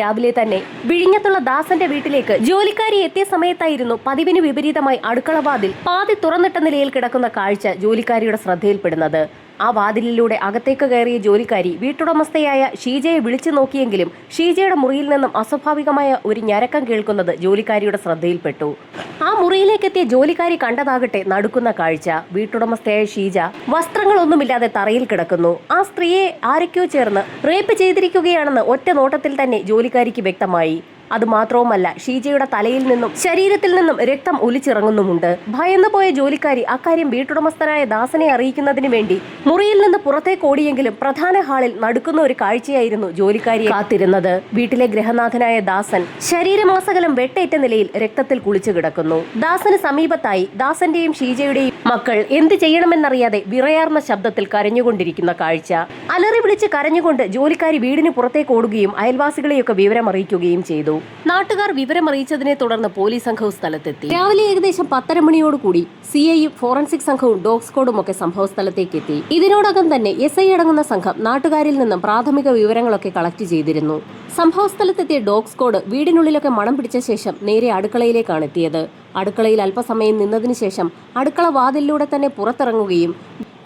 രാവിലെ തന്നെ വിഴിഞ്ഞത്തുള്ള ദാസന്റെ വീട്ടിലേക്ക് ജോലിക്കാരി എത്തിയ സമയത്തായിരുന്നു പതിവിന് വിപരീതമായി അടുക്കളവാതിൽ പാതി തുറന്നിട്ട നിലയിൽ കിടക്കുന്ന കാഴ്ച ജോലിക്കാരിയുടെ ശ്രദ്ധയിൽപ്പെടുന്നത്. ആ വാതിലിലൂടെ അകത്തേക്ക് കയറിയ ജോലിക്കാരി വീട്ടുടമസ്ഥയായ ഷീജയെ വിളിച്ചു നോക്കിയെങ്കിലും ഷീജയുടെ മുറിയിൽ നിന്നും അസ്വാഭാവികമായ ഒരു ഞരക്കം കേൾക്കുന്നത് ജോലിക്കാരിയുടെ ശ്രദ്ധയിൽപ്പെട്ടു. ആ മുറിയിലേക്കെത്തിയ ജോലിക്കാരി കണ്ടതാകട്ടെ നടുക്കുന്ന കാഴ്ച. വീട്ടുടമസ്ഥയായ ഷീജ വസ്ത്രങ്ങളൊന്നുമില്ലാതെ തറയിൽ കിടക്കുന്നു. ആ സ്ത്രീയെ ആരൊക്കെയോ ചേർന്ന് റേപ്പ് ചെയ്തിരിക്കുകയാണെന്ന് ഒറ്റ നോട്ടത്തിൽ തന്നെ ജോലിക്കാരിക്ക് വ്യക്തമായി. അത് മാത്രവുമല്ല ഷീജയുടെ തലയിൽ നിന്നും ശരീരത്തിൽ നിന്നും രക്തം ഒലിച്ചിറങ്ങുന്നുമുണ്ട്. ഭയന്നു പോയ ജോലിക്കാരി അക്കാര്യം വീട്ടുടമസ്ഥനായ ദാസനെ അറിയിക്കുന്നതിന് വേണ്ടി മുറിയിൽ നിന്ന് പുറത്തേക്ക് ഓടിയെങ്കിലും പ്രധാന ഹാളിൽ നടുക്കുന്ന ഒരു കാഴ്ചയായിരുന്നു ജോലിക്കാരി കാത്തിരുന്നത്. വീട്ടിലെ ഗ്രഹനാഥനായ ദാസൻ ശരീരമാസകലം വെട്ടേറ്റ നിലയിൽ രക്തത്തിൽ കുളിച്ചു കിടക്കുന്നു. ദാസന് സമീപത്തായി ദാസന്റെയും ഷീജയുടെയും മക്കൾ എന്ത് ചെയ്യണമെന്നറിയാതെ വിറയാർന്ന ശബ്ദത്തിൽ കരഞ്ഞുകൊണ്ടിരിക്കുന്ന കാഴ്ച. അലറി വിളിച്ച് കരഞ്ഞുകൊണ്ട് ജോലിക്കാരി വീടിന് പുറത്തേക്ക് ഓടുകയും അയൽവാസികളെയൊക്കെ വിവരമറിയിക്കുകയും ചെയ്തു. നാട്ടുകാർ വിവരമറിയിച്ചതിനെ തുടർന്ന് പോലീസ് സംഘവും സ്ഥലത്തെത്തി. രാവിലെ ഏകദേശം പത്തര മണിയോടുകൂടി സി ഐയും ഫോറൻസിക് സംഘവും ഡോഗ് സ്ക്വാഡും ഒക്കെ സംഭവ സ്ഥലത്തേക്ക് എത്തി. ഇതിനോടകം തന്നെ എസ് ഐ അടങ്ങുന്ന സംഘം നാട്ടുകാരിൽ നിന്നും പ്രാഥമിക വിവരങ്ങളൊക്കെ കളക്ട് ചെയ്തിരുന്നു. സംഭവ സ്ഥലത്തെത്തിയ ഡോഗ് സ്ക്വാഡ് വീടിനുള്ളിലൊക്കെ മണം പിടിച്ച ശേഷം നേരെ അടുക്കളയിലേക്കാണ് എത്തിയത്. അടുക്കളയിൽ അല്പസമയം നിന്നതിനു ശേഷം അടുക്കള വാതിലിലൂടെ തന്നെ പുറത്തിറങ്ങുകയും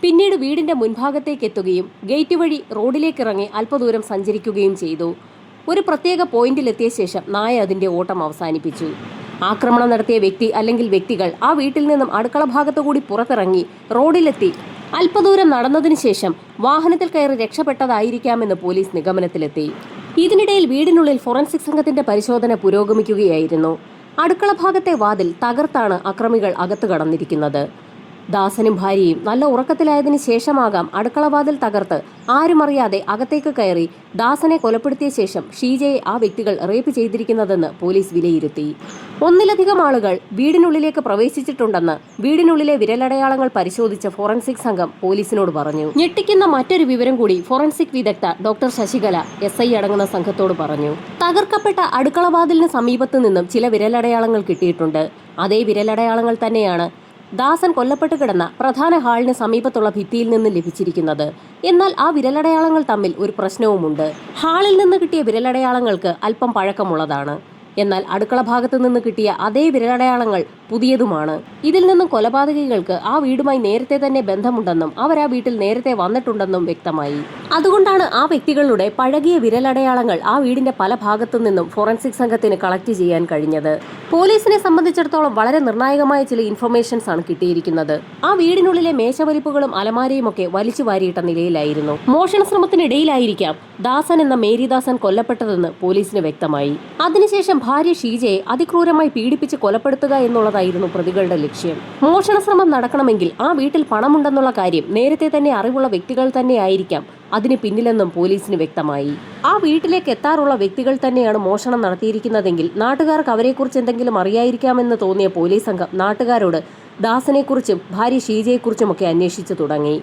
പിന്നീട് വീടിന്റെ മുൻഭാഗത്തേക്ക് എത്തുകയും ഗേറ്റ് വഴി റോഡിലേക്കിറങ്ങി അല്പദൂരം സഞ്ചരിക്കുകയും ചെയ്തു. ഒരു പ്രത്യേക പോയിന്റിലെത്തിയ ശേഷം നായ അതിന്റെ ഓട്ടം അവസാനിപ്പിച്ചു. ആക്രമണം നടത്തിയ വ്യക്തി അല്ലെങ്കിൽ വ്യക്തികൾ ആ വീട്ടിൽ നിന്നും അടുക്കള ഭാഗത്തുകൂടി പുറത്തിറങ്ങി റോഡിലെത്തി. അല്പദൂരം നടന്നതിനു ശേഷം വാഹനത്തിൽ കയറി രക്ഷപ്പെട്ടതായിരിക്കാമെന്ന് പോലീസ് നിഗമനത്തിലെത്തി. ഇതിനിടയിൽ വീടിനുള്ളിൽ ഫോറൻസിക് സംഘത്തിന്റെ പരിശോധന പുരോഗമിക്കുകയായിരുന്നു. അടുക്കള ഭാഗത്തെ വാതിൽ തകർത്താണ് അക്രമികൾ അകത്തു കടന്നിരിക്കുന്നത്. ദാസനും ഭാര്യയും നല്ല ഉറക്കത്തിലായതിനു ശേഷമാകാം അടുക്കളവാതിൽ തകർത്ത്. ആരുമറിയാതെ അകത്തേക്ക് കയറി ദാസനെ കൊലപ്പെടുത്തിയ ശേഷം ഷീജയെ ആ വ്യക്തികൾ റേപ്പ് ചെയ്തിരിക്കുന്നതെന്ന് പോലീസ് വിലയിരുത്തി. ഒന്നിലധികം ആളുകൾ വീടിനുള്ളിലേക്ക് പ്രവേശിച്ചിട്ടുണ്ടെന്ന് വീടിനുള്ളിലെ വിരലടയാളങ്ങൾ പരിശോധിച്ച ഫോറൻസിക് സംഘം പോലീസിനോട് പറഞ്ഞു. ഞെട്ടിക്കുന്ന മറ്റൊരു വിവരം കൂടി ഫോറൻസിക് വിദഗ്ധ ഡോക്ടർ ശശികല എസ് ഐ അടങ്ങുന്ന സംഘത്തോട് പറഞ്ഞു. തകർക്കപ്പെട്ട അടുക്കളവാതിലിന് സമീപത്തു നിന്നും ചില വിരലടയാളങ്ങൾ കിട്ടിയിട്ടുണ്ട്. അതേ വിരലടയാളങ്ങൾ തന്നെയാണ് ദാസൻ കൊല്ലപ്പെട്ട് കിടന്ന പ്രധാന ഹാളിന് സമീപത്തുള്ള ഭിത്തിയിൽ നിന്ന് ലഭിച്ചിരിക്കുന്നത്. എന്നാൽ ആ വിരലടയാളങ്ങൾ തമ്മിൽ ഒരു പ്രശ്നവുമുണ്ട്. ഹാളിൽ നിന്ന് കിട്ടിയ വിരലടയാളങ്ങൾക്ക് അല്പം പഴക്കമുള്ളതാണ്. എന്നാൽ അടുക്കള ഭാഗത്ത് നിന്ന് കിട്ടിയ അതേ വിരലടയാളങ്ങൾ പുതിയതുമാണ്. ഇതിൽ നിന്നും കൊലപാതകികൾക്ക് ആ വീടുമായി നേരത്തെ തന്നെ ബന്ധമുണ്ടെന്നും അവർ ആ വീട്ടിൽ നേരത്തെ വന്നിട്ടുണ്ടെന്നും വ്യക്തമായി. അതുകൊണ്ടാണ് ആ വ്യക്തികളുടെ പഴകിയ വിരലടയാളങ്ങൾ ആ വീടിന്റെ പല ഭാഗത്തു നിന്നും ഫോറൻസിക് സംഘത്തിന് കളക്ട് ചെയ്യാൻ കഴിഞ്ഞത്. പോലീസിനെ സംബന്ധിച്ചിടത്തോളം വളരെ നിർണായകമായ ചില ഇൻഫർമേഷൻസ് ആണ് കിട്ടിയിരിക്കുന്നത്. ആ വീടിനുള്ളിലെ മേശവലിപ്പുകളും അലമാരയും ഒക്കെ വലിച്ചു വാരിയിട്ട നിലയിലായിരുന്നു. മോഷണ ശ്രമത്തിനിടയിലായിരിക്കാം ദാസൻ എന്ന മേരിദാസൻ കൊല്ലപ്പെട്ടതെന്ന് പോലീസിന് വ്യക്തമായി. അതിനുശേഷം ഭാര്യ ഷീജയെ അതിക്രൂരമായി പീഡിപ്പിച്ച് കൊലപ്പെടുത്തുക എന്നുള്ളതായിരുന്നു പ്രതികളുടെ ലക്ഷ്യം. മോഷണശ്രമം നടക്കണമെങ്കിൽ ആ വീട്ടിൽ പണമുണ്ടെന്നുള്ള കാര്യം നേരത്തെ തന്നെ അറിവുള്ള വ്യക്തികൾ തന്നെയായിരിക്കാം. അതിന് പിന്നിലെന്നും പോലീസിന് വ്യക്തമായി. ആ വീട്ടിലേക്ക് എത്താറുള്ള വ്യക്തികൾ തന്നെയാണ് മോഷണം നടത്തിയിരിക്കുന്നതെങ്കിൽ നാട്ടുകാർക്ക് അവരെക്കുറിച്ച് എന്തെങ്കിലും അറിയായിരിക്കാമെന്ന് തോന്നിയ പോലീസ് സംഘം നാട്ടുകാരോട് ദാസനെക്കുറിച്ചും ഭാര്യ ഷീജയെക്കുറിച്ചുമൊക്കെ അന്വേഷിച്ചു തുടങ്ങി.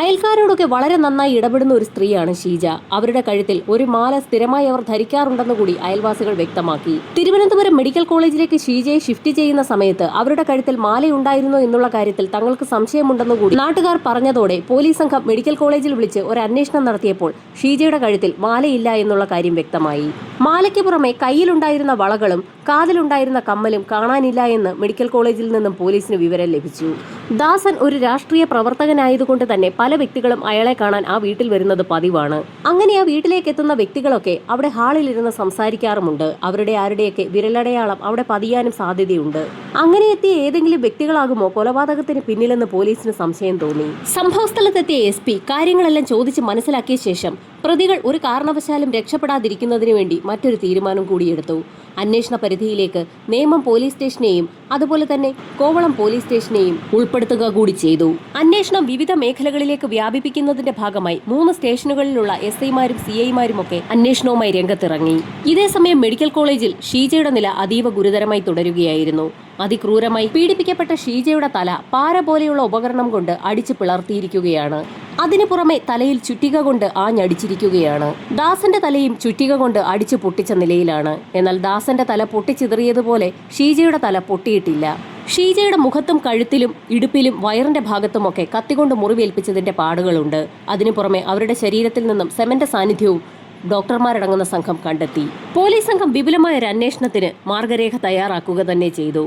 അയൽക്കാരോടൊക്കെ വളരെ നന്നായി ഇടപെടുന്ന ഒരു സ്ത്രീയാണ് ഷീജ. അവരുടെ കഴുത്തിൽ ഒരു മാല സ്ഥിരമായി അവർ ധരിക്കാറുണ്ടെന്ന് കൂടി അയൽവാസികൾ വ്യക്തമാക്കി. തിരുവനന്തപുരം മെഡിക്കൽ കോളേജിലേക്ക് ഷീജയെ ഷിഫ്റ്റ് ചെയ്യുന്ന സമയത്ത് അവരുടെ കഴുത്തിൽ മാലയുണ്ടായിരുന്നോ എന്നുള്ള കാര്യത്തിൽ തങ്ങൾക്ക് സംശയമുണ്ടെന്ന് കൂടി നാട്ടുകാർ പറഞ്ഞതോടെ പോലീസ് സംഘം മെഡിക്കൽ കോളേജിൽ വിളിച്ച് ഒരു അന്വേഷണം നടത്തിയപ്പോൾ ഷീജയുടെ കഴുത്തിൽ മാലയില്ല എന്നുള്ള കാര്യം വ്യക്തമായി. മാലയ്ക്ക് പുറമെ കയ്യിലുണ്ടായിരുന്ന വളകളും കാതിലുണ്ടായിരുന്ന കമ്മലും കാണാനില്ല എന്ന് മെഡിക്കൽ കോളേജിൽ നിന്നും പോലീസിന് വിവരം ലഭിച്ചു. ദാസൻ ഒരു രാഷ്ട്രീയ പ്രവർത്തകനായതുകൊണ്ട് തന്നെ പല വ്യക്തികളും അയാളെ കാണാൻ ആ വീട്ടിൽ വരുന്നത് പതിവാണ്. അങ്ങനെ ആ വീട്ടിലേക്ക് എത്തുന്ന വ്യക്തികളൊക്കെ അവിടെ ഹാളിലിരുന്ന് സംസാരിക്കാറുമുണ്ട്. അവരുടെ ആരുടെയൊക്കെ വിരലടയാളം അവിടെ പതിയാനും സാധ്യതയുണ്ട്. അങ്ങനെ എത്തിയ ഏതെങ്കിലും വ്യക്തികളാകുമോ കൊലപാതകത്തിന് പിന്നിലെന്ന് പോലീസിന് സംശയം തോന്നി. സംഭവസ്ഥലത്തെത്തിയ എസ് പി കാര്യങ്ങളെല്ലാം ചോദിച്ച് മനസ്സിലാക്കിയ ശേഷം പ്രതികൾ ഒരു കാരണവശാലും രക്ഷപ്പെടാതിരിക്കുന്നതിന് വേണ്ടി മറ്റൊരു തീരുമാനം കൂടിയെടുത്തു. അന്വേഷണ പരിധിയിലേക്ക് നേമം പോലീസ് സ്റ്റേഷനെയും അതുപോലെ തന്നെ കോവളം പോലീസ് സ്റ്റേഷനെയും ഉൾപ്പെടുത്തുക കൂടി ചെയ്തു. അന്വേഷണം വിവിധ മേഖലകളിലേക്ക് വ്യാപിപ്പിക്കുന്നതിന്റെ ഭാഗമായി മൂന്ന് സ്റ്റേഷനുകളിലുള്ള എസ് ഐമാരും സി ഐമാരും ഒക്കെ അന്വേഷണവുമായി രംഗത്തിറങ്ങി. ഇതേസമയം മെഡിക്കൽ കോളേജിൽ ഷീജയുടെ നില അതീവ ഗുരുതരമായി തുടരുകയായിരുന്നു. അതിക്രൂരമായി പീഡിപ്പിക്കപ്പെട്ട ഷീജയുടെ തല പാര പോലെയുള്ള ഉപകരണം കൊണ്ട് അടിച്ചു പിളർത്തിയിരിക്കുകയാണ്. അതിനു പുറമെ തലയിൽ ചുറ്റിക കൊണ്ട് ആഞ്ഞടിച്ചിരിക്കുകയാണ്. ദാസന്റെ തലയും ചുറ്റിക കൊണ്ട് അടിച്ചു പൊട്ടിച്ച നിലയിലാണ്. എന്നാൽ ദാസന്റെ തല പൊട്ടിച്ചിതറിയതുപോലെ ഷീജയുടെ തല പൊട്ടിയിട്ടില്ല. ഷീജയുടെ മുഖത്തും കഴുത്തിലും ഇടുപ്പിലും വയറിന്റെ ഭാഗത്തുമൊക്കെ കത്തികൊണ്ട് മുറിവേൽപ്പിച്ചതിന്റെ പാടുകളുണ്ട്. അതിനു പുറമെ അവരുടെ ശരീരത്തിൽ നിന്നും സെമന്റ് സാന്നിധ്യവും ഡോക്ടർമാരടങ്ങുന്ന സംഘം കണ്ടെത്തി. പോലീസ് സംഘം വിപുലമായ ഒരു അന്വേഷണത്തിന് മാർഗരേഖ തയ്യാറാക്കുക തന്നെ ചെയ്തു.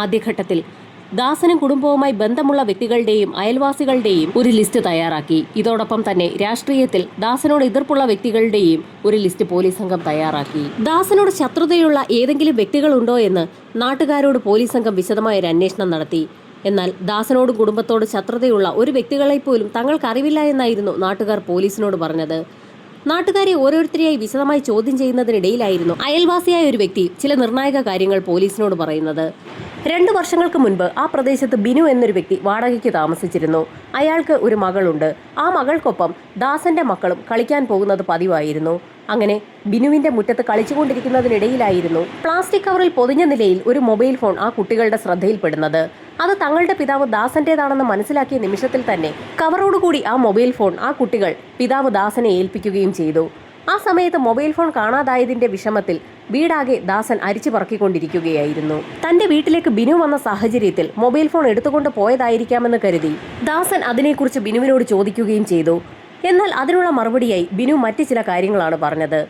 ആദ്യഘട്ടത്തിൽ. ദാസനും കുടുംബവുമായി ബന്ധമുള്ള വ്യക്തികളുടെയും അയൽവാസികളുടെയും ഒരു ലിസ്റ്റ് തയ്യാറാക്കി. ഇതോടൊപ്പം തന്നെ രാഷ്ട്രീയത്തിൽ ദാസനോട് എതിർപ്പുള്ള വ്യക്തികളുടെയും ഒരു ലിസ്റ്റ് പോലീസ് സംഘം തയ്യാറാക്കി. ദാസനോട് ശത്രുതയുള്ള ഏതെങ്കിലും വ്യക്തികളുണ്ടോ എന്ന് നാട്ടുകാരോട് പോലീസ് സംഘം വിശദമായ ഒരു അന്വേഷണം നടത്തി. എന്നാൽ ദാസനോടും കുടുംബത്തോട് ശത്രുതയുള്ള ഒരു വ്യക്തികളെപ്പോലും തങ്ങൾക്കറിവില്ല എന്നായിരുന്നു നാട്ടുകാർ പോലീസിനോട് പറഞ്ഞത്. നാട്ടുകാരെ ഓരോരുത്തരെയായി വിശദമായി ചോദ്യം ചെയ്യുന്നതിനിടയിലായിരുന്നു അയൽവാസിയായ ഒരു വ്യക്തി ചില നിർണായക കാര്യങ്ങൾ പോലീസിനോട് പറയുന്നത്. രണ്ടു വർഷങ്ങൾക്ക് മുൻപ് ആ പ്രദേശത്ത് ബിനു എന്നൊരു വ്യക്തി വാടകയ്ക്ക് താമസിച്ചിരുന്നു. അയാൾക്ക് ഒരു മകളുണ്ട്. ആ മകൾക്കൊപ്പം ദാസന്റെ മക്കളും കളിക്കാൻ പോകുന്നത് പതിവായിരുന്നു. അങ്ങനെ ബിനുവിന്റെ മുറ്റത്ത് കളിച്ചുകൊണ്ടിരിക്കുന്നതിനിടയിലായിരുന്നു പ്ലാസ്റ്റിക് കവറിൽ പൊതിഞ്ഞ നിലയിൽ ഒരു മൊബൈൽ ഫോൺ ആ കുട്ടികളുടെ ശ്രദ്ധയിൽപ്പെടുന്നത്. അത് തങ്ങളുടെ പിതാവ് ദാസന്റേതാണെന്ന് മനസ്സിലാക്കിയ നിമിഷത്തിൽ തന്നെ കവറോടുകൂടി ആ മൊബൈൽ ഫോൺ ആ കുട്ടികൾ പിതാവ് ദാസനെ ഏൽപ്പിക്കുകയും ചെയ്തു. ആ സമയത്ത് മൊബൈൽ ഫോൺ കാണാതായതിന്റെ വിഷമത്തിൽ വീടാകെ ദാസൻ അരിച്ചു പറക്കിക്കൊണ്ടിരിക്കുകയായിരുന്നു. തന്റെ വീട്ടിലേക്ക് ബിനു വന്ന സാഹചര്യത്തിൽ മൊബൈൽ ഫോൺ എടുത്തുകൊണ്ട് പോയതായിരിക്കാമെന്ന് കരുതി ദാസൻ അതിനെക്കുറിച്ച് ബിനുവിനോട് ചോദിക്കുകയും ചെയ്തു. എന്നാൽ അതിനുള്ള മറുപടിയായി ബിനു മറ്റു ചില കാര്യങ്ങളാണ് പറഞ്ഞത്.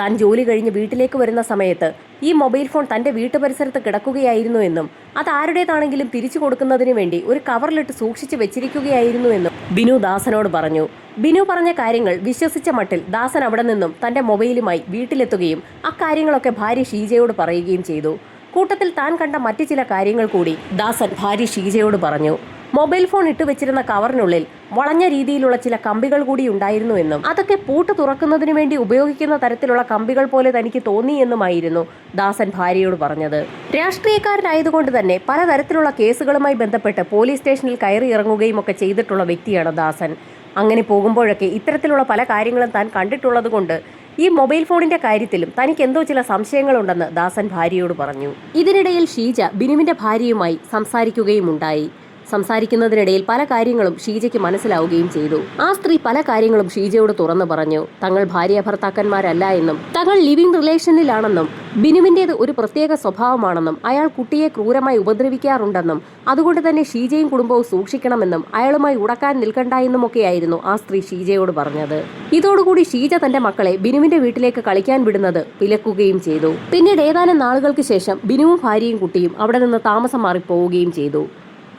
താൻ ജോലി കഴിഞ്ഞ് വീട്ടിലേക്ക് വരുന്ന സമയത്ത് ഈ മൊബൈൽ ഫോൺ തന്റെ വീട്ടുപരിസരത്ത് കിടക്കുകയായിരുന്നു എന്നും അത് ആരുടേതാണെങ്കിലും തിരിച്ചു കൊടുക്കുന്നതിന് വേണ്ടി ഒരു കവറിലിട്ട് സൂക്ഷിച്ചു വെച്ചിരിക്കുകയായിരുന്നു എന്നും ബിനു ദാസനോട് പറഞ്ഞു. ബിനു പറഞ്ഞ കാര്യങ്ങൾ വിശ്വസിച്ച മട്ടിൽ ദാസൻ അവിടെ നിന്നും തന്റെ മൊബൈലുമായി വീട്ടിലെത്തുകയും അക്കാര്യങ്ങളൊക്കെ ഭാര്യ ഷീജയോട് പറയുകയും ചെയ്തു. കൂട്ടത്തിൽ താൻ കണ്ട മറ്റു ചില കാര്യങ്ങൾ കൂടി ദാസൻ ഭാര്യ ഷീജയോട് പറഞ്ഞു. മൊബൈൽ ഫോൺ ഇട്ട് വെച്ചിരുന്ന കവറിനുള്ളിൽ വളഞ്ഞ രീതിയിലുള്ള ചില കമ്പികൾ കൂടി ഉണ്ടായിരുന്നു എന്നും അതൊക്കെ പൂട്ട് തുറക്കുന്നതിനു വേണ്ടി ഉപയോഗിക്കുന്ന തരത്തിലുള്ള കമ്പികൾ പോലെ തനിക്ക് തോന്നി എന്നുമായിരുന്നു ദാസൻ ഭാര്യയോട് പറഞ്ഞത്. രാഷ്ട്രീയക്കാരനായതുകൊണ്ട് തന്നെ പലതരത്തിലുള്ള കേസുകളുമായി ബന്ധപ്പെട്ട് പോലീസ് സ്റ്റേഷനിൽ കയറി ഇറങ്ങുകയും ഒക്കെ ചെയ്തിട്ടുള്ള വ്യക്തിയാണ് ദാസൻ. അങ്ങനെ പോകുമ്പോഴൊക്കെ ഇത്തരത്തിലുള്ള പല കാര്യങ്ങളും താൻ കണ്ടിട്ടുള്ളത് കൊണ്ട് ഈ മൊബൈൽ ഫോണിന്റെ കാര്യത്തിലും തനിക്ക് എന്തോ ചില സംശയങ്ങളുണ്ടെന്ന് ദാസൻ ഭാര്യയോട് പറഞ്ഞു. ഇതിനിടയിൽ ഷീജ ബിനുവിന്റെ ഭാര്യയുമായി സംസാരിക്കുകയും ഉണ്ടായി. സംസാരിക്കുന്നതിനിടയിൽ പല കാര്യങ്ങളും ഷീജയ്ക്ക് മനസ്സിലാവുകയും ചെയ്തു. ആ സ്ത്രീ പല കാര്യങ്ങളും ഷീജയോട് തുറന്നു പറഞ്ഞു. തങ്ങൾ ഭാര്യ ഭർത്താക്കന്മാരല്ല എന്നും തങ്ങൾ ലിവിംഗ് റിലേഷനിലാണെന്നും ബിനുവിന്റേത് ഒരു പ്രത്യേക സ്വഭാവമാണെന്നും അയാൾ കുട്ടിയെ ക്രൂരമായി ഉപദ്രവിക്കാറുണ്ടെന്നും അതുകൊണ്ട് തന്നെ ഷീജയും കുടുംബവും സൂക്ഷിക്കണമെന്നും അയാളുമായി ഉടക്കാൻ നിൽക്കണ്ട എന്നുമൊക്കെയായിരുന്നു ആ സ്ത്രീ ഷീജയോട് പറഞ്ഞത്. ഇതോടുകൂടി ഷീജ തന്റെ മക്കളെ ബിനുവിന്റെ വീട്ടിലേക്ക് കളിക്കാൻ വിടുന്നത് വിലക്കുകയും ചെയ്തു. പിന്നീട് ഏതാനും നാളുകൾക്ക് ശേഷം ബിനുവും ഭാര്യയും കുട്ടിയും അവിടെ നിന്ന് താമസം മാറി പോവുകയും ചെയ്തു.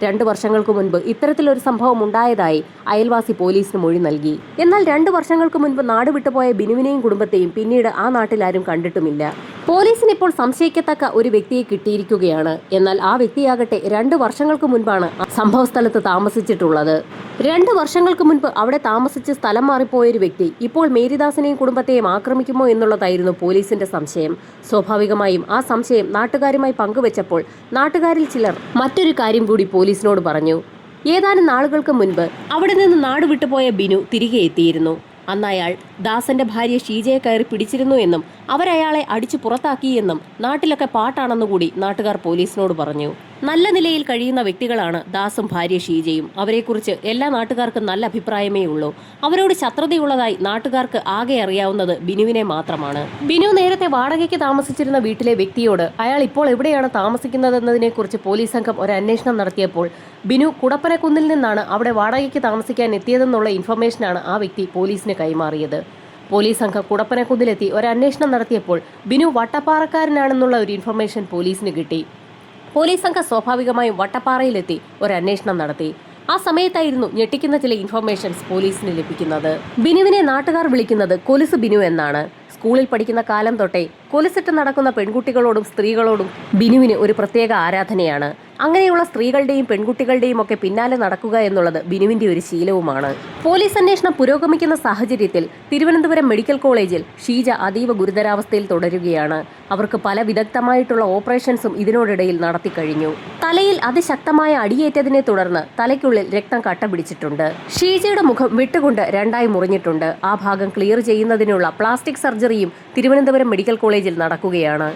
രണ്ടു വർഷങ്ങൾക്ക് മുൻപ് ഇത്തരത്തിലൊരു സംഭവം ഉണ്ടായതായി അയൽവാസി പോലീസിന് മൊഴി നൽകി. എന്നാൽ രണ്ടു വർഷങ്ങൾക്ക് മുൻപ് നാടുവിട്ടുപോയ ബിനുവിനെയും കുടുംബത്തെയും പിന്നീട് ആ നാട്ടിലാരും കണ്ടിട്ടുമില്ല. പോലീസിന് ഇപ്പോൾ സംശയിക്കത്തക്ക ഒരു വ്യക്തിയെ കിട്ടിയിരിക്കുകയാണ്. എന്നാൽ ആ വ്യക്തിയാകട്ടെ രണ്ടു വർഷങ്ങൾക്ക് മുൻപാണ് സംഭവ സ്ഥലത്ത് താമസിച്ചിട്ടുള്ളത്. രണ്ട് വർഷങ്ങൾക്ക് മുൻപ് അവിടെ താമസിച്ച് സ്ഥലം മാറിപ്പോയൊരു വ്യക്തി ഇപ്പോൾ മേരിദാസിനെയും കുടുംബത്തെയും ആക്രമിക്കുമോ എന്നുള്ളതായിരുന്നു പോലീസിന്റെ സംശയം. സ്വാഭാവികമായും ആ സംശയം നാട്ടുകാരുമായി പങ്കുവച്ചപ്പോൾ നാട്ടുകാരിൽ ചിലർ മറ്റൊരു കാര്യം കൂടി പോലീസിനോട് പറഞ്ഞു. ഏതാനും നാളുകൾക്ക് മുൻപ് അവിടെ നിന്ന് നാട് വിട്ടുപോയ ബിനു തിരികെ എത്തിയിരുന്നു. അന്ന് അയാൾ ദാസന്റെ ഭാര്യ ഷീജയെ കയറി പിടിച്ചിരുന്നു എന്നും അവരയാളെ അടിച്ചു പുറത്താക്കിയെന്നും നാട്ടിലൊക്കെ പാട്ടാണെന്നുകൂടി നാട്ടുകാർ പോലീസിനോട് പറഞ്ഞു നല്ല നിലയിൽ കഴിയുന്ന വ്യക്തികളാണ് ദാസും ഭാര്യ ഷീജയും. അവരെക്കുറിച്ച് എല്ലാ നാട്ടുകാർക്കും നല്ല അഭിപ്രായമേ ഉള്ളൂ. അവരോട് ശത്രുതയുള്ളതായി നാട്ടുകാർക്ക് ആകെ അറിയാവുന്നത് ബിനുവിനെ മാത്രമാണ്. ബിനു നേരത്തെ വാടകയ്ക്ക് താമസിച്ചിരുന്ന വീട്ടിലെ വ്യക്തിയോട് അയാൾ ഇപ്പോൾ എവിടെയാണ് താമസിക്കുന്നതെന്നതിനെക്കുറിച്ച് പോലീസ് സംഘം ഒരു അന്വേഷണം നടത്തിയപ്പോൾ ബിനു കുടപ്പനക്കുന്നിൽ നിന്നാണ് അവിടെ വാടകയ്ക്ക് താമസിക്കാൻ എത്തിയതെന്നുള്ള ഇൻഫർമേഷനാണ് ആ വ്യക്തി പോലീസിന് കൈമാറിയത്. പോലീസ് സംഘം കുടപ്പനക്കുന്നിലെത്തി ഒരു അന്വേഷണം നടത്തിയപ്പോൾ ബിനു വട്ടപ്പാറക്കാരനാണെന്നുള്ള ഒരു ഇൻഫർമേഷൻ പോലീസിന് കിട്ടി. പോലീസ് സംഘം സ്വാഭാവികമായും വട്ടപ്പാറയിലെത്തി ഒരു അന്വേഷണം നടത്തി. ആ സമയത്തായിരുന്നു ഞെട്ടിക്കുന്ന ചില ഇൻഫർമേഷൻസ് പോലീസിന് ലഭിക്കുന്നത്. ബിനുവിനെ നാട്ടുകാർ വിളിക്കുന്നത് കൊലുസ് ബിനു എന്നാണ്. സ്കൂളിൽ പഠിക്കുന്ന കാലം തൊട്ടേ കൊലുസിട്ട് നടക്കുന്ന പെൺകുട്ടികളോടും സ്ത്രീകളോടും ബിനുവിന് ഒരു പ്രത്യേക ആരാധനയാണ്. അങ്ങനെയുള്ള സ്ത്രീകളുടെയും പെൺകുട്ടികളുടെയും ഒക്കെ പിന്നാലെ നടക്കുക എന്നുള്ളത് ബിനുവിന്റെ ഒരു ശീലവുമാണ്. പോലീസ് അന്വേഷണം പുരോഗമിക്കുന്ന സാഹചര്യത്തിൽ തിരുവനന്തപുരം മെഡിക്കൽ കോളേജിൽ ഷീജ അതീവ ഗുരുതരാവസ്ഥയിൽ തുടരുകയാണ്. അവർക്ക് പല വിദഗ്ധമായിട്ടുള്ള ഓപ്പറേഷൻസും ഇതിനോടിടയിൽ നടത്തി കഴിഞ്ഞു. തലയിൽ അതിശക്തമായ അടിയേറ്റതിനെ തുടർന്ന് തലയ്ക്കുള്ളിൽ രക്തം കട്ട പിടിച്ചിട്ടുണ്ട്. ഷീജയുടെ മുഖം വിട്ടുകൊണ്ട് രണ്ടായി മുറിഞ്ഞിട്ടുണ്ട്. ആ ഭാഗം ക്ലിയർ ചെയ്യുന്നതിനുള്ള പ്ലാസ്റ്റിക് സർജറിയും തിരുവനന്തപുരം മെഡിക്കൽ കോളേജിൽ നടക്കുകയാണ്.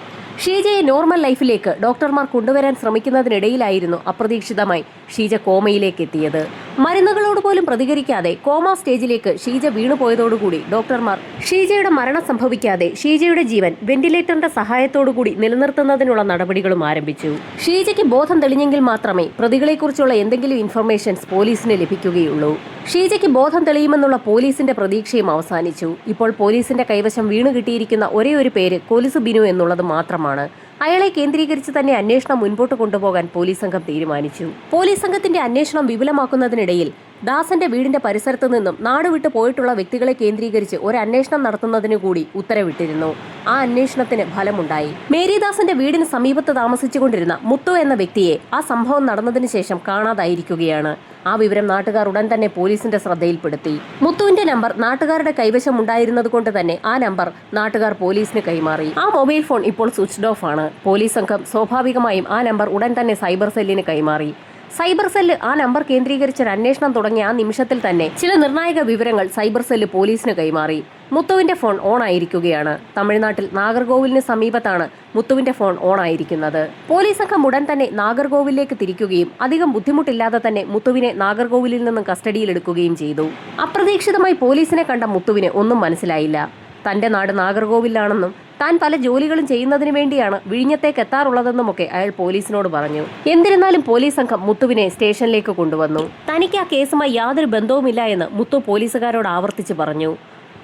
ഷീജയെ നോർമൽ ലൈഫിലേക്ക് ഡോക്ടർമാർ കൊണ്ടുവരാൻ ശ്രമിക്കുന്നതിനിടയിലായിരുന്നു അപ്രതീക്ഷിതമായി ഷീജ കോമയിലേക്ക് എത്തിയത് മരുന്നുകളോട് പോലും പ്രതികരിക്കാതെ കോമ സ്റ്റേജിലേക്ക് ഷീജ വീണുപോയതോടുകൂടി ഡോക്ടർമാർ ഷീജയുടെ മരണം സംഭവിക്കാതെ ഷീജയുടെ ജീവൻ വെന്റിലേറ്ററിന്റെ സഹായത്തോടുകൂടി നിലനിർത്തുന്നതിനുള്ള നടപടികളും ആരംഭിച്ചു. ഷീജയ്ക്ക് ബോധം തെളിഞ്ഞെങ്കിൽ മാത്രമേ പ്രതികളെക്കുറിച്ചുള്ള എന്തെങ്കിലും ഇൻഫർമേഷൻസ് പോലീസിന് ലഭിക്കുകയുള്ളൂ. ഷീജയ്ക്ക് ബോധം തെളിയുമെന്നുള്ള പോലീസിന്റെ പ്രതീക്ഷയും അവസാനിച്ചു. ഇപ്പോൾ പോലീസിന്റെ കൈവശം വീണു കിട്ടിയിരിക്കുന്ന ഒരേ ഒരു പേര് കൊലുസു ബിനു എന്നുള്ളത് മാത്രമാണ്. അയാളെ കേന്ദ്രീകരിച്ച് തന്നെ അന്വേഷണം മുൻപോട്ട് കൊണ്ടുപോകാൻ പോലീസ് സംഘം തീരുമാനിച്ചു. പോലീസ് സംഘത്തിന്റെ അന്വേഷണം വിപുലമാക്കുന്നതിനിടയിൽ ദാസന്റെ വീടിന്റെ പരിസരത്തു നിന്നും നാടുവിട്ട് പോയിട്ടുള്ള വ്യക്തികളെ കേന്ദ്രീകരിച്ച് ഒരു അന്വേഷണം നടത്തുന്നതിനു കൂടി ഉത്തരവിട്ടിരുന്നു. ആ അന്വേഷണത്തിന് ഫലമുണ്ടായി. മേരിദാസന്റെ വീടിന് സമീപത്ത് താമസിച്ചുകൊണ്ടിരുന്ന മുത്തു എന്ന വ്യക്തിയെ ആ സംഭവം നടന്നതിന് ശേഷം കാണാതായിരിക്കുകയാണ്. ആ വിവരം നാട്ടുകാർ ഉടൻ തന്നെ പോലീസിന്റെ ശ്രദ്ധയിൽപ്പെടുത്തി. മുത്തുവിന്റെ നമ്പർ നാട്ടുകാരുടെ കൈവശം ഉണ്ടായിരുന്നത് കൊണ്ട് തന്നെ ആ നമ്പർ നാട്ടുകാർ പോലീസിന് കൈമാറി. ആ മൊബൈൽ ഫോൺ ഇപ്പോൾ സ്വിച്ച്ഡ് ഓഫ് ആണ്. പോലീസ് സംഘം സ്വാഭാവികമായും ആ നമ്പർ ഉടൻ തന്നെ സൈബർ സെല്ലിന് കൈമാറി. സൈബർ സെല്ല് ആ നമ്പർ കേന്ദ്രീകരിച്ച ഒരു അന്വേഷണം തുടങ്ങിയ ആ നിമിഷത്തിൽ തന്നെ ചില നിർണായക വിവരങ്ങൾ സൈബർ സെല്ല് പോലീസിന് കൈമാറി. മുത്തുവിന്റെ ഫോൺ ഓൺ ആയിരിക്കുകയാണ്. തമിഴ്നാട്ടിൽ നാഗർകോവിലിന് സമീപത്താണ് മുത്തുവിന്റെ ഫോൺ ഓൺ ആയിരിക്കുന്നത്. പോലീസ് സംഘം ഉടൻ തന്നെ നാഗർകോവിലേക്ക് തിരിക്കുകയും അധികം ബുദ്ധിമുട്ടില്ലാതെ തന്നെ മുത്തുവിനെ നാഗർകോവിലിൽ നിന്നും കസ്റ്റഡിയിലെടുക്കുകയും ചെയ്തു. അപ്രതീക്ഷിതമായി പോലീസിനെ കണ്ട മുത്തുവിന് ഒന്നും മനസ്സിലായില്ല. തന്റെ നാട് നാഗർകോവിലാണെന്നും താൻ പല ജോലികളും ചെയ്യുന്നതിന് വേണ്ടിയാണ് വിഴിഞ്ഞത്തേക്ക് എത്താറുള്ളതെന്നുമൊക്കെ അയാൾ പോലീസിനോട് പറഞ്ഞു. എന്നിരുന്നാലും പോലീസ് സംഘം മുത്തുവിനെ സ്റ്റേഷനിലേക്ക് കൊണ്ടുവന്നു. തനിക്ക് ആ കേസുമായി യാതൊരു ബന്ധവുമില്ല എന്ന് മുത്തു പോലീസുകാരോട് ആവർത്തിച്ച് പറഞ്ഞു.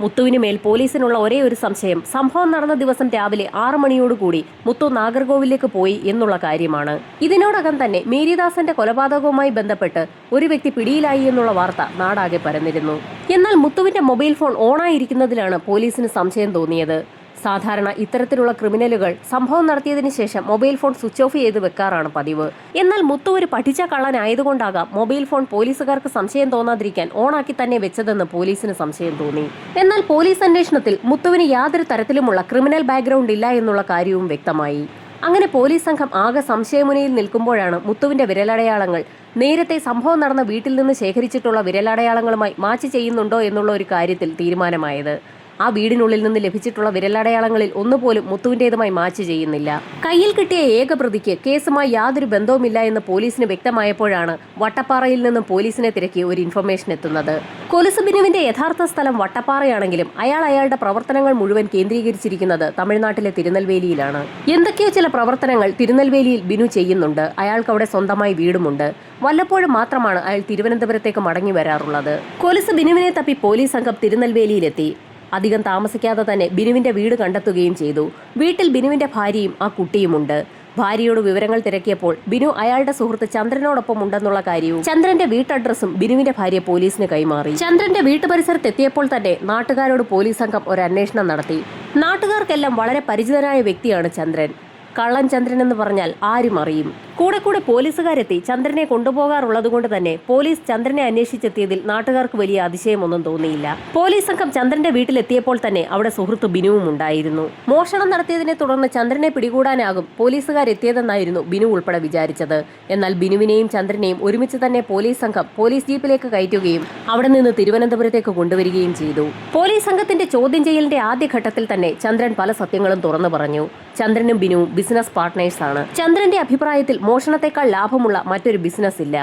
മുത്തുവിന് മേൽ പോലീസിനുള്ള ഒരേ ഒരു സംശയം സംഭവം നടന്ന ദിവസം രാവിലെ ആറു മണിയോടുകൂടി മുത്തു നാഗർകോവിലേക്ക് പോയി എന്നുള്ള കാര്യമാണ്. ഇതിനോടകം തന്നെ മേരിദാസന്റെ കൊലപാതകവുമായി ബന്ധപ്പെട്ട് ഒരു വ്യക്തി പിടിയിലായി എന്നുള്ള വാർത്ത നാടാകെ പരന്നിരുന്നു. എന്നാൽ മുത്തുവിന്റെ മൊബൈൽ ഫോൺ ഓണായിരിക്കുന്നതിലാണ് പോലീസിന് സംശയം തോന്നിയത്. സാധാരണ ഇത്തരത്തിലുള്ള ക്രിമിനലുകൾ സംഭവം നടത്തിയതിനു ശേഷം മൊബൈൽ ഫോൺ സ്വിച്ച് ഓഫ് ചെയ്ത് വെക്കാറാണ് പതിവ്. എന്നാൽ മുത്തു ഒരു പഠിച്ച കള്ളനായതുകൊണ്ടാകാം മൊബൈൽ ഫോൺ പോലീസുകാർക്ക് സംശയം തോന്നാതിരിക്കാൻ ഓണാക്കി തന്നെ വെച്ചതെന്ന് പോലീസിന് സംശയം തോന്നി. എന്നാൽ പോലീസ് അന്വേഷണത്തിൽ മുത്തുവിന് യാതൊരു തരത്തിലുമുള്ള ക്രിമിനൽ ബാക്ക്ഗ്രൗണ്ട് ഇല്ല എന്നുള്ള കാര്യവും വ്യക്തമായി. അങ്ങനെ പോലീസ് സംഘം ആകെ സംശയമുനയിൽ നിൽക്കുമ്പോഴാണ് മുത്തുവിന്റെ വിരലടയാളങ്ങൾ നേരത്തെ സംഭവം നടന്ന വീട്ടിൽ നിന്ന് ശേഖരിച്ചിട്ടുള്ള വിരലടയാളങ്ങളുമായി മാച്ച് ചെയ്യുന്നുണ്ടോ എന്നുള്ള ഒരു കാര്യത്തിൽ തീരുമാനമായത്. ആ വീടിനുള്ളിൽ നിന്ന് ലഭിച്ചിട്ടുള്ള വിരലടയാളങ്ങളിൽ ഒന്നുപോലും മുത്തുവിന്റെതുമായി മാച്ച് ചെയ്യുന്നില്ല. കയ്യിൽ കിട്ടിയ ഏക പ്രതിക്ക് കേസുമായി യാതൊരു ബന്ധവുമില്ല എന്ന് പോലീസിന് വ്യക്തമായപ്പോഴാണ് വട്ടപ്പാറയിൽ നിന്നും പോലീസിനെ തിരക്കി ഒരു ഇൻഫർമേഷൻ എത്തുന്നത്. കൊലുസുബിനുവിന്റെ യഥാർത്ഥ സ്ഥലം വട്ടപ്പാറയാണെങ്കിലും അയാൾ അയാളുടെ പ്രവർത്തനങ്ങൾ മുഴുവൻ കേന്ദ്രീകരിച്ചിരിക്കുന്നത് തമിഴ്നാട്ടിലെ തിരുനെൽവേലിയിലാണ്. എന്തൊക്കെയോ ചില പ്രവർത്തനങ്ങൾ തിരുനെൽവേലിയിൽ ബിനു ചെയ്യുന്നുണ്ട്. അയാൾക്ക് അവിടെ സ്വന്തമായി വീടുമുണ്ട്. വല്ലപ്പോഴും മാത്രമാണ് അയാൾ തിരുവനന്തപുരത്തേക്ക് മടങ്ങി വരാറുള്ളത്. കൊലുസ് ബിനുവിനെ തപ്പി പോലീസ് സംഘം തിരുനെൽവേലിയിലെത്തി. അധികം താമസിക്കാതെ തന്നെ ബിനുവിന്റെ വീട് കണ്ടെത്തുകയും ചെയ്തു. വീട്ടിൽ ബിനുവിന്റെ ഭാര്യയും ആ കുട്ടിയുമുണ്ട്. ഭാര്യയോട് വിവരങ്ങൾ തിരക്കിയപ്പോൾ ബിനു അയാളുടെ സുഹൃത്ത് ചന്ദ്രനോടൊപ്പം ഉണ്ടെന്നുള്ള കാര്യവും ചന്ദ്രന്റെ വീട്ടഡ്രസ്സും ബിനുവിന്റെ ഭാര്യ പോലീസിന് കൈമാറി. ചന്ദ്രന്റെ വീട്ടുപരിസരത്ത് എത്തിയപ്പോൾ തന്നെ നാട്ടുകാരോട് പോലീസ് സംഘം ഒരു അന്വേഷണം നടത്തി. നാട്ടുകാർക്കെല്ലാം വളരെ പരിചിതനായ വ്യക്തിയാണ് ചന്ദ്രൻ. കള്ളൻ ചന്ദ്രൻ എന്ന് പറഞ്ഞാൽ ആരും അറിയും. കൂടെ കൂടെ പോലീസുകാരെത്തി ചന്ദ്രനെ കൊണ്ടുപോകാറുള്ളത് കൊണ്ട് തന്നെ പോലീസ് ചന്ദ്രനെ അന്വേഷിച്ചെത്തിയതിൽ നാട്ടുകാർക്ക് വലിയ അതിശയമൊന്നും തോന്നിയില്ല. പോലീസ് സംഘം ചന്ദ്രന്റെ വീട്ടിലെത്തിയപ്പോൾ തന്നെ അവിടെ സുഹൃത്ത് ബിനുവും ഉണ്ടായിരുന്നു. മോഷണം നടത്തിയതിനെ തുടർന്ന് ചന്ദ്രനെ പിടികൂടാനാകും പോലീസുകാരെത്തിയതെന്നായിരുന്നു ബിനു ഉൾപ്പെടെ വിചാരിച്ചത്. എന്നാൽ ബിനുവിനെയും ചന്ദ്രനെയും ഒരുമിച്ച് തന്നെ പോലീസ് സംഘം പോലീസ് ജീപ്പിലേക്ക് കയറ്റുകയും അവിടെ നിന്ന് തിരുവനന്തപുരത്തേക്ക് കൊണ്ടുവരികയും ചെയ്തു. പോലീസ് സംഘത്തിന്റെ ചോദ്യം ചെയ്യലിന്റെ ആദ്യഘട്ടത്തിൽ തന്നെ ചന്ദ്രൻ പല സത്യങ്ങളും തുറന്നു പറഞ്ഞു. ചന്ദ്രനും ബിനുവും ബിസിനസ് പാർട്ട്നേഴ്സാണ്. ചന്ദ്രന്റെ അഭിപ്രായത്തിൽ മോഷണത്തെക്കാൾ ലാഭമുള്ള മറ്റൊരു ബിസിനസ് ഇല്ല.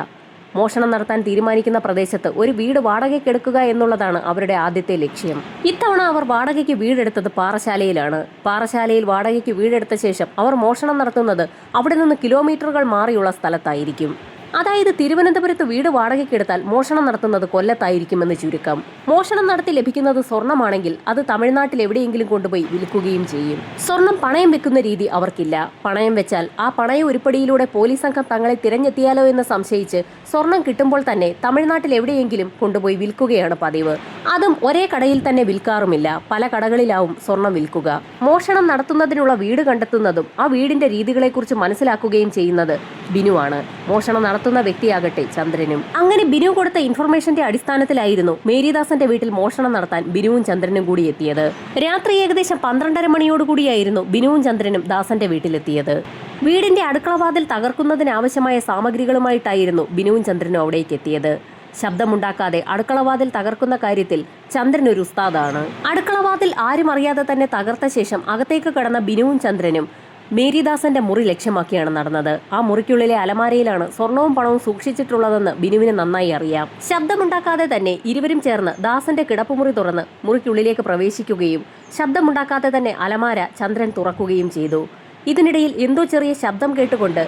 മോഷണം നടത്താൻ തീരുമാനിക്കുന്ന പ്രദേശത്ത് ഒരു വീട് വാടകയ്ക്കെടുക്കുക എന്നുള്ളതാണ് അവരുടെ ആദ്യത്തെ ലക്ഷ്യം. ഇത്തവണ അവർ വാടകയ്ക്ക് വീടെടുത്തത് പാറശാലയിലാണ്. പാറശാലയിൽ വാടകയ്ക്ക് വീടെടുത്ത ശേഷം അവർ മോഷണം നടത്തുന്നത് അവിടെ നിന്ന് കിലോമീറ്ററുകൾ മാറിയുള്ള സ്ഥലത്തായിരിക്കും. അതായത് തിരുവനന്തപുരത്ത് വീട് വാടകയ്ക്കെടുത്താൽ മോഷണം നടത്തുന്നത് കൊല്ലത്തായിരിക്കുമെന്ന് ചുരുക്കം. മോഷണം നടത്തി ലഭിക്കുന്നത് സ്വർണമാണെങ്കിൽ അത് തമിഴ്നാട്ടിൽ എവിടെയെങ്കിലും കൊണ്ടുപോയി വിൽക്കുകയും ചെയ്യും. സ്വർണം പണയം വെക്കുന്ന രീതി അവർക്കില്ല. പണയം വെച്ചാൽ ആ പണയ ഉരുപ്പടിയിലൂടെ പോലീസ് സംഘം തങ്ങളെ തിരഞ്ഞെത്തിയാലോ എന്ന് സംശയിച്ച് സ്വർണം കിട്ടുമ്പോൾ തന്നെ തമിഴ്നാട്ടിൽ എവിടെയെങ്കിലും കൊണ്ടുപോയി വിൽക്കുകയാണ് പതിവ്. അതും ഒരേ കടയിൽ തന്നെ വിൽക്കാറുമില്ല. പല കടകളിലാവും സ്വർണം വിൽക്കുക. മോഷണം നടത്തുന്നതിനുള്ള വീട് കണ്ടെത്തുന്നതും ആ വീടിന്റെ രീതികളെക്കുറിച്ച് മനസ്സിലാക്കുകയും ചെയ്യുന്നത് ബിനുവാണ്. മോഷണം നടത്തുന്ന വ്യക്തിയാകട്ടെ ചന്ദ്രനും. അങ്ങനെ ബിനു കൊടുത്ത ഇൻഫർമേഷന്റെ അടിസ്ഥാനത്തിലായിരുന്നു മേരിദാസന്റെ വീട്ടിൽ മോഷണം നടത്താൻ ബിനുവും ചന്ദ്രനും കൂടി എത്തിയത്. രാത്രി ഏകദേശം പന്ത്രണ്ടര മണിയോടുകൂടിയായിരുന്നു ബിനുവും ചന്ദ്രനും ദാസന്റെ വീട്ടിലെത്തിയത്. വീടിന്റെ അടുക്കളവാതിൽ തകർക്കുന്നതിനാവശ്യമായ സാമഗ്രികളുമായിട്ടായിരുന്നു ബിനുവും ചന്ദ്രനും അവിടേക്ക് എത്തിയത്. ശബ്ദമുണ്ടാക്കാതെ അടുക്കളവാതിൽ തകർക്കുന്ന കാര്യത്തിൽ ചന്ദ്രൻ ഒരു ഉസ്താദാണ്. അടുക്കളവാതിൽ ആരും അറിയാതെ തന്നെ തകർത്ത ശേഷം അകത്തേക്ക് കടന്ന ബിനുവും ചന്ദ്രനും മേരിദാസന്റെ മുറി ലക്ഷ്യമാക്കിയാണ് നടന്നത്. ആ മുറിക്കുള്ളിലെ അലമാരയിലാണ് സ്വർണവും പണവും സൂക്ഷിച്ചിട്ടുള്ളതെന്ന് ബിനുവിന് നന്നായി അറിയാം. ശബ്ദമുണ്ടാക്കാതെ തന്നെ ഇരുവരും ചേർന്ന് ദാസന്റെ കിടപ്പുമുറി തുറന്ന് മുറിക്കുള്ളിലേക്ക് പ്രവേശിക്കുകയും ശബ്ദമുണ്ടാക്കാതെ തന്നെ അലമാര ചന്ദ്രൻ തുറക്കുകയും ചെയ്തു. ഇതിനിടയിൽ എന്തോ ചെറിയ ശബ്ദം കേട്ടുകൊണ്ട്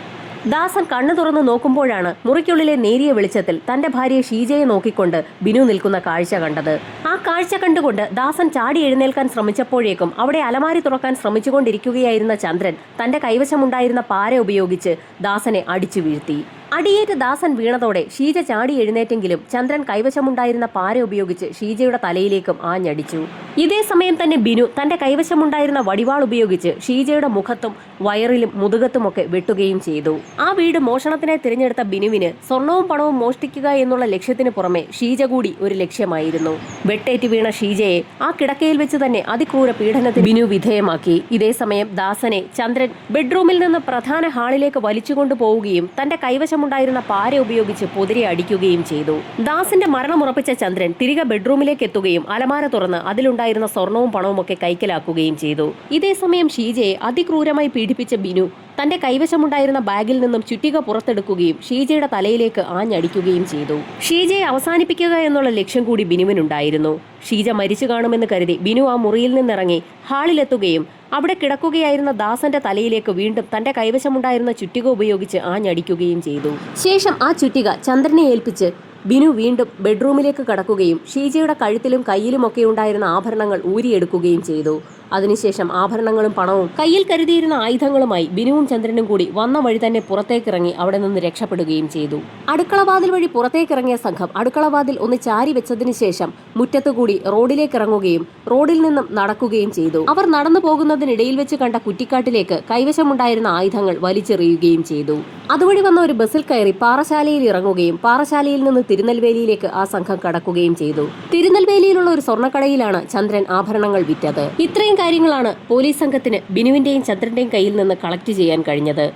ദാസൻ കണ്ണു തുറന്നു നോക്കുമ്പോഴാണ് മുറിക്കുള്ളിലെ നേരിയ വെളിച്ചത്തിൽ തന്റെ ഭാര്യ ഷീജയെ നോക്കിക്കൊണ്ട് ബിനു നിൽക്കുന്ന കാഴ്ച കണ്ടത്. ആ കാഴ്ച കണ്ടുകൊണ്ട് ദാസൻ ചാടി എഴുന്നേൽക്കാൻ ശ്രമിച്ചപ്പോഴേക്കും അവിടെ അലമാരി തുറക്കാൻ ശ്രമിച്ചുകൊണ്ടിരിക്കുകയായിരുന്ന ചന്ദ്രൻ തന്റെ കൈവശമുണ്ടായിരുന്ന പാര ഉപയോഗിച്ച് ദാസനെ അടിച്ചു വീഴ്ത്തി. അടിയേറ്റ് ദാസൻ വീണതോടെ ഷീജ ചാടി എഴുന്നേറ്റെങ്കിലും ചന്ദ്രൻ കൈവശമുണ്ടായിരുന്ന പാര ഉപയോഗിച്ച് ഷീജയുടെ തലയിലേക്കും ആഞ്ഞടിച്ചു. ഇതേ സമയം തന്നെ ബിനു തന്റെ കൈവശമുണ്ടായിരുന്ന വടിവാൾ ഉപയോഗിച്ച് ഷീജയുടെ മുഖത്തും വയറിലും മുതുകത്തുമൊക്കെ വെട്ടുകയും ചെയ്തു. ആ വീട് മോഷണത്തിനായി തിരഞ്ഞെടുത്ത ബിനുവിന് സ്വർണവും പണവും മോഷ്ടിക്കുക എന്നുള്ള ലക്ഷ്യത്തിന് പുറമെ ഷീജ കൂടി ഒരു ലക്ഷ്യമായിരുന്നു. വെട്ടേറ്റ് വീണ ഷീജയെ ആ കിടക്കയിൽ വെച്ച് തന്നെ അതിക്രൂര പീഡനത്തിന് ബിനു വിധേയമാക്കി. ഇതേ സമയം ദാസനെ ചന്ദ്രൻ ബെഡ്റൂമിൽ നിന്ന് പ്രധാന ഹാളിലേക്ക് വലിച്ചുകൊണ്ടു പോവുകയും തന്റെ കൈവശമുണ്ടായിരുന്ന പാര ഉപയോഗിച്ച് പൊതിരെ അടിക്കുകയും ചെയ്തു. ദാസിന്റെ മരണമുറപ്പിച്ച ചന്ദ്രൻ തിരികെ ബെഡ്റൂമിലേക്ക് എത്തുകയും അലമാര തുറന്ന് അതിലുണ്ടായിരുന്ന സ്വർണവും പണവും ഒക്കെ കൈക്കലാക്കുകയും ചെയ്തു. ഇതേസമയം ഷീജയെ അതിക്രൂരമായി പീഡിപ്പിച്ച ബിനു തന്റെ കൈവശമുണ്ടായിരുന്ന ബാഗിൽ നിന്നും ചുറ്റിക പുറത്തെടുക്കുകയും ഷീജയുടെ തലയിലേക്ക് ആഞ്ഞടിക്കുകയും ചെയ്തു. ഷീജയെ അവസാനിപ്പിക്കുക എന്നുള്ള ലക്ഷ്യം കൂടി ബിനുവിനുണ്ടായിരുന്നു. ഷീജ മരിച്ചു കാണുമെന്ന് കരുതി ബിനു ആ മുറിയിൽ നിന്നിറങ്ങി ഹാളിലെത്തുകയും അവിടെ കിടക്കുകയായിരുന്ന ദാസന്റെ തലയിലേക്ക് വീണ്ടും തന്റെ കൈവശമുണ്ടായിരുന്ന ചുറ്റിക ഉപയോഗിച്ച് ആഞ്ഞടിക്കുകയും ചെയ്തു. ശേഷം ആ ചുറ്റിക ചന്ദ്രനെ ഏൽപ്പിച്ച് ബിനു വീണ്ടും ബെഡ്റൂമിലേക്ക് കടക്കുകയും ഷീജയുടെ കഴുത്തിലും കയ്യിലുമൊക്കെ ഉണ്ടായിരുന്ന ആഭരണങ്ങൾ ഊരിയെടുക്കുകയും ചെയ്തു. അതിനുശേഷം ആഭരണങ്ങളും പണവും കയ്യിൽ കരുതിയിരുന്ന ആയുധങ്ങളുമായി ബിനുവും ചന്ദ്രനും കൂടി വന്ന വഴി തന്നെ പുറത്തേക്കിറങ്ങി അവിടെ നിന്ന് രക്ഷപ്പെടുകയും ചെയ്തു. അടുക്കളവാതിൽ വഴി പുറത്തേക്കിറങ്ങിയ സംഘം അടുക്കളവാതിൽ ഒന്ന് ചാരി വെച്ചതിനു ശേഷം മുറ്റത്തുകൂടി റോഡിലേക്ക് ഇറങ്ങുകയും റോഡിൽ നിന്നും നടക്കുകയും ചെയ്തു. അവർ നടന്നു പോകുന്നതിനിടയിൽ വെച്ച് കണ്ട കുറ്റിക്കാട്ടിലേക്ക് കൈവശമുണ്ടായിരുന്ന ആയുധങ്ങൾ വലിച്ചെറിയുകയും ചെയ്തു. അതുവഴി വന്ന ഒരു ബസ്സിൽ കയറി പാറശാലയിൽ ഇറങ്ങുകയും പാറശാലയിൽ നിന്ന് തിരുനെൽവേലിയിലേക്ക് ആ സംഘം കടക്കുകയും ചെയ്തു. തിരുനെൽവേലിയിലുള്ള ഒരു സ്വർണക്കടയിലാണ് ചന്ദ്രൻ ആഭരണങ്ങൾ വിറ്റത്. ഇത്രയും കാര്യങ്ങളാണ് പോലീസ് സംഘത്തിന് ബിനുവിന്റെയും ചന്ദ്രന്റെയും കയ്യിൽ നിന്ന് കളക്ട് ചെയ്യാൻ കഴിഞ്ഞത്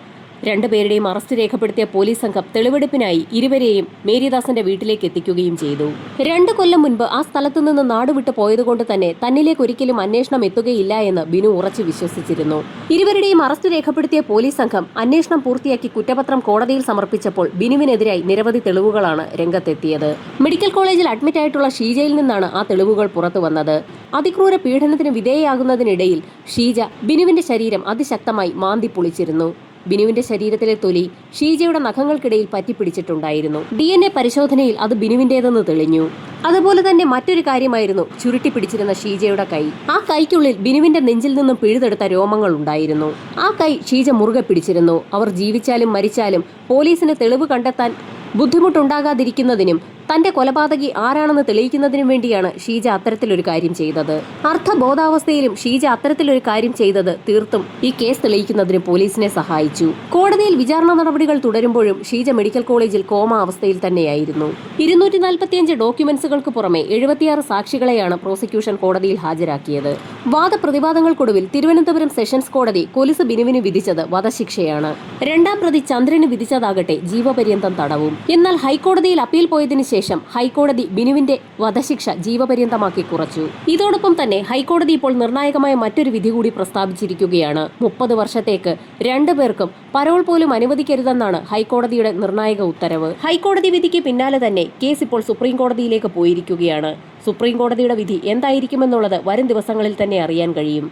രണ്ടുപേരുടെയും അറസ്റ്റ് രേഖപ്പെടുത്തിയ പോലീസ് സംഘം തെളിവെടുപ്പിനായി ഇരുവരെയും മേരിദാസന്റെ വീട്ടിലേക്ക് എത്തിക്കുകയും ചെയ്തു. രണ്ട് കൊല്ലം മുൻപ് ആ സ്ഥലത്തു നിന്ന് നാടുവിട്ടു പോയതുകൊണ്ട് തന്നെ തന്നിലേക്ക് ഒരിക്കലും അന്വേഷണം എത്തുകയില്ല എന്ന് ബിനു ഉറച്ചു വിശ്വസിച്ചിരുന്നു. ഇരുവരുടെയും അറസ്റ്റ് രേഖപ്പെടുത്തിയ പോലീസ് സംഘം അന്വേഷണം പൂർത്തിയാക്കി കുറ്റപത്രം കോടതിയിൽ സമർപ്പിച്ചപ്പോൾ ബിനുവിനെതിരായി നിരവധി തെളിവുകളാണ് രംഗത്തെത്തിയത്. മെഡിക്കൽ കോളേജിൽ അഡ്മിറ്റ് ആയിട്ടുള്ള ഷീജയിൽ നിന്നാണ് ആ തെളിവുകൾ പുറത്തു വന്നത്. അതിക്രൂര പീഡനത്തിന് വിധേയയാകുന്നതിനിടയിൽ ഷീജ ബിനുവിന്റെ ശരീരം അതിശക്തമായി മാന്തി പൊളിച്ചിരുന്നു. ബിനുവിന്റെ ശരീരത്തിലെ തൊലി ഷീജയുടെ നഖങ്ങൾക്കിടയിൽ പറ്റിപ്പിടിച്ചിട്ടുണ്ടായിരുന്നു. ഡി എൻ എ പരിശോധനയിൽ അത് ബിനുവിന്റേതെന്ന് തെളിഞ്ഞു. അതുപോലെ തന്നെ മറ്റൊരു കാര്യമായിരുന്നു ചുരുട്ടി പിടിച്ചിരുന്ന ഷീജയുടെ കൈ. ആ കൈക്കുള്ളിൽ ബിനുവിന്റെ നെഞ്ചിൽ നിന്നും പിഴുതെടുത്ത രോമങ്ങൾ ഉണ്ടായിരുന്നു. ആ കൈ ഷീജ മുറുകെ പിടിച്ചിരുന്നു. അവർ ജീവിച്ചാലും മരിച്ചാലും പോലീസിന് തെളിവ് കണ്ടെത്താൻ ബുദ്ധിമുട്ടുണ്ടാകാതിരിക്കുന്നതിനും തന്റെ കൊലപാതകി ആരാണെന്ന് തെളിയിക്കുന്നതിനു വേണ്ടിയാണ് ഷീജ അത്തരത്തിലൊരു കാര്യം ചെയ്തത്. അർത്ഥബോധാവസ്ഥയിലും ഷീജ അത്തരത്തിലൊരു കാര്യം ചെയ്തത് തീർത്തും ഈ കേസ് തെളിയിക്കുന്നതിന് പോലീസിനെ സഹായിച്ചു. കോടതിയിൽ വിചാരണ നടപടികൾ തുടരുമ്പോഴും ഷീജ മെഡിക്കൽ കോളേജിൽ കോമ അവസ്ഥയിൽ തന്നെയായിരുന്നു. ഇരുന്നൂറ്റി നാൽപ്പത്തിയഞ്ച് ഡോക്യുമെന്റ്സുകൾക്ക് പുറമെ എഴുപത്തിയാറ് സാക്ഷികളെയാണ് പ്രോസിക്യൂഷൻ കോടതിയിൽ ഹാജരാക്കിയത്. വാദപ്രതിവാദങ്ങൾക്കൊടുവിൽ തിരുവനന്തപുരം സെഷൻസ് കോടതി കൊലിസ് ബിനുവിന് വിധിച്ചത് വധശിക്ഷയാണ്. രണ്ടാം പ്രതി ചന്ദ്രന് വിധിച്ചതാകട്ടെ ജീവപര്യന്തം തടവും. എന്നാൽ ഹൈക്കോടതിയിൽ അപ്പീൽ പോയതിനു ശേഷം ഹൈക്കോടതി ബിനുവിന്റെ വധശിക്ഷ ജീവപര്യന്തമാക്കി കുറച്ചു. ഇതോടൊപ്പം തന്നെ ഹൈക്കോടതി ഇപ്പോൾ നിർണായകമായ മറ്റൊരു വിധി കൂടി പ്രസ്താവിച്ചിരിക്കുകയാണ്. മുപ്പത് വർഷത്തേക്ക് രണ്ടുപേർക്കും പരോൾ പോലും അനുവദിക്കരുതെന്നാണ് ഹൈക്കോടതിയുടെ നിർണായക ഉത്തരവ്. ഹൈക്കോടതി വിധിക്ക് പിന്നാലെ തന്നെ കേസ് ഇപ്പോൾ സുപ്രീം കോടതിയിലേക്ക് പോയിരിക്കുകയാണ്. സുപ്രീം കോടതിയുടെ വിധി എന്തായിരിക്കുമെന്നുള്ളത് വരും ദിവസങ്ങളിൽ തന്നെ അറിയാൻ കഴിയും.